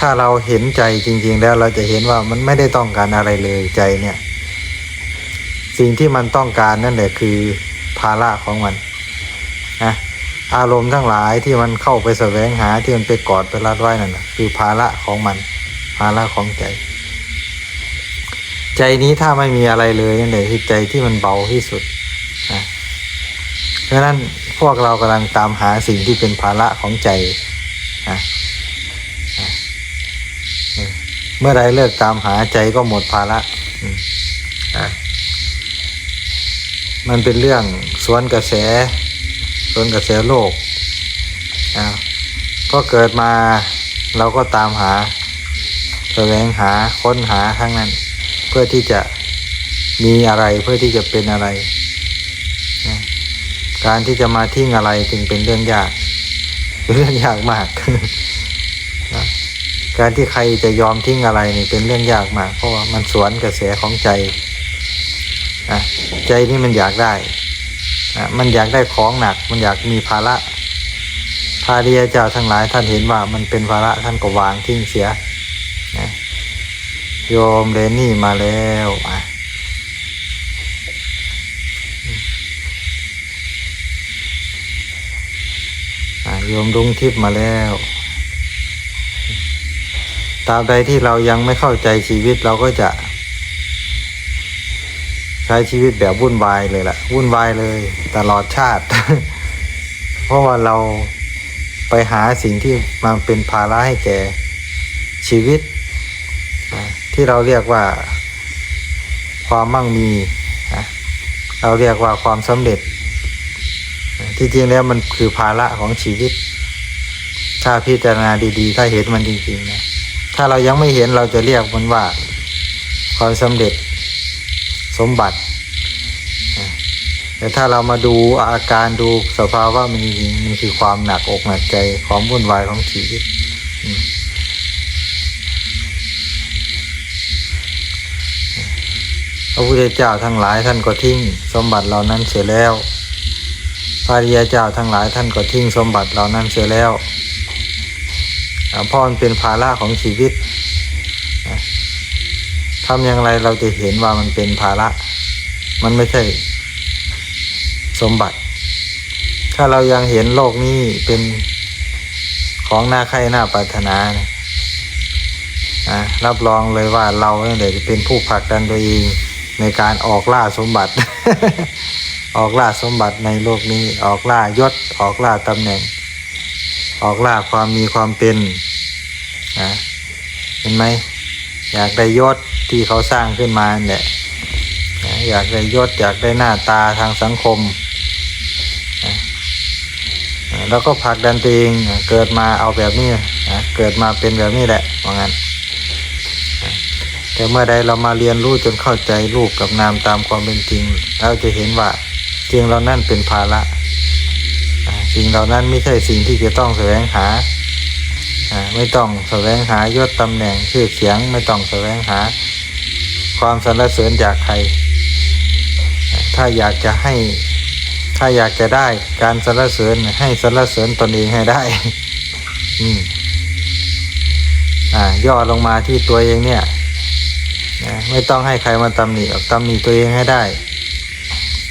ถ้าเราเห็นใจจริง ๆ แล้วเราจะเห็นว่ามันไม่ได้ต้องการอะไรเลยใจเนี่ย สิ่งที่มันต้องการนั่นแหละคือภาระของมันนะอารมณ์ทั้งหลายที่มันเข้าไปแสวงหาที่มันไปกอดไปรัดไว้นั่นนะคือภาระของมัน ภาระของใจ ใจนี้ถ้าไม่มีอะไรเลยนั่นแหละคือใจที่มันเบาที่สุดนะเพราะฉะนั้นพวกเรากำลังตามหาสิ่งที่เป็นภาระของใจนะนะเออ เมื่อใดเลิกตามหาใจก็หมดภาระมันเป็นเรื่องสวนกระแส สวนกระแสโลกอะก็เกิดมาเราก็ตามหาแสวงหาค้นหาทั้งนั้น เพื่อที่จะมีอะไรเพื่อที่จะเป็นอะไรนะการที่จะมาทิ้งอะไรจึงเป็นเรื่องยากเรื่องยากมาก การที่ใครจะยอมทิ้งอะไรนี่เป็นเรื่องยากมากเพราะว่ามันสวนกระแสของใจนะใจนี่มันอยากได้นะมันอยากได้ของหนัก มันอยากมีภาระพาริยเจ้าทั้งหลายท่านเห็นว่ามันเป็นภาระท่านก็วางทิ้งเสียนะโยมเรนนี่มาแล้วอะอะโยมดุงทิพย์มาแล้ว ตราบใดที่เรายังไม่เข้าใจชีวิตเราก็จะ ใช้ชีวิตแบบวุ่นวายเลยล่ะ วุ่นวายเลยตลอดชาติ เพราะว่าเราไปหาสิ่งที่มาเป็นภาระให้แก่ชีวิต ที่เราเรียกว่าความมั่งมี เราเรียกว่าความสำเร็จ ที่จริงแล้วมันคือภาระของชีวิต ถ้าพิจารณาดีๆ ถ้าเห็นมันจริงๆนะ ถ้าเรายังไม่เห็นเราจะเรียกมันว่าความสำเร็จสมบัติ แต่ถ้าเรามาดูอาการดูสภาวะมันจริงมันคือความหนักอกหนักใจความวุ่นวายของชีวิตพระพุทธเจ้าทั้งหลายท่านก็ทิ้งสมบัติเหล่านั้นเสียแล้วพระริยเจ้าทั้งหลายท่านก็ทิ้งสมบัติเหล่านั้นเสียแล้ว เพราะมันเป็นภาระของชีวิตนะทำอย่างไรเราจะเห็นว่ามันเป็นภาระ มันไม่ใช่สมบัติ ถ้าเรายังเห็นโลกนี้เป็นของน่าใคร่น่าปรารถนานะอะรับรองเลยว่าเราเนี่ยเดี๋ยวจะเป็นผู้ผลักดันตัวเองในการออกล่าสมบัติ ออกล่าสมบัติในโลกนี้ ออกล่ายศ ออกล่าตำแหน่ง ออกล่าความมีความเป็นนะเห็นไหมอยากได้ยศที่เขาสร้างขึ้นมาเนี่ยนะอยากได้ยศอยากได้หน้าตาทางสังคมนะแล้วก็ผลักดันตัวเองนะเกิดมาเอาแบบนี้นะเกิดมาเป็นแบบนี้แหละว่างั้นแต่เมื่อใดเรามาเรียนรู้จนเข้าใจรูปกับนามตามความเป็นจริง เราจะเห็นว่าจริงเรานั่นเป็นภาระอ่า สิ่งเหล่านั้นไม่ใช่สิ่งที่จะต้องแสวงหา ไม่ต้องแสวงหายศตำแหน่งชื่อเสียง ไม่ต้องแสวงหา ความสรรเสริญจากใคร ถ้าอยากจะให้ ถ้าอยากจะได้การสรรเสริญให้สรรเสริญตนเองให้ได้ อืมอ่าย่อลงมาที่ตัวเองเนี่ยนะไม่ต้องให้ใครมาตำหนิตำหนิตัวเองให้ได้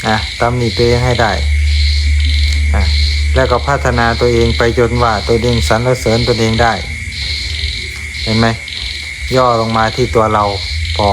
นะตำหนิตัวเองให้ได้ แล้วก็พัฒนาตัวเองไปจนว่าตัวเองสรรเสริญตัวเองได้ เห็นไหมย่อลงมาที่ตัวเราพอ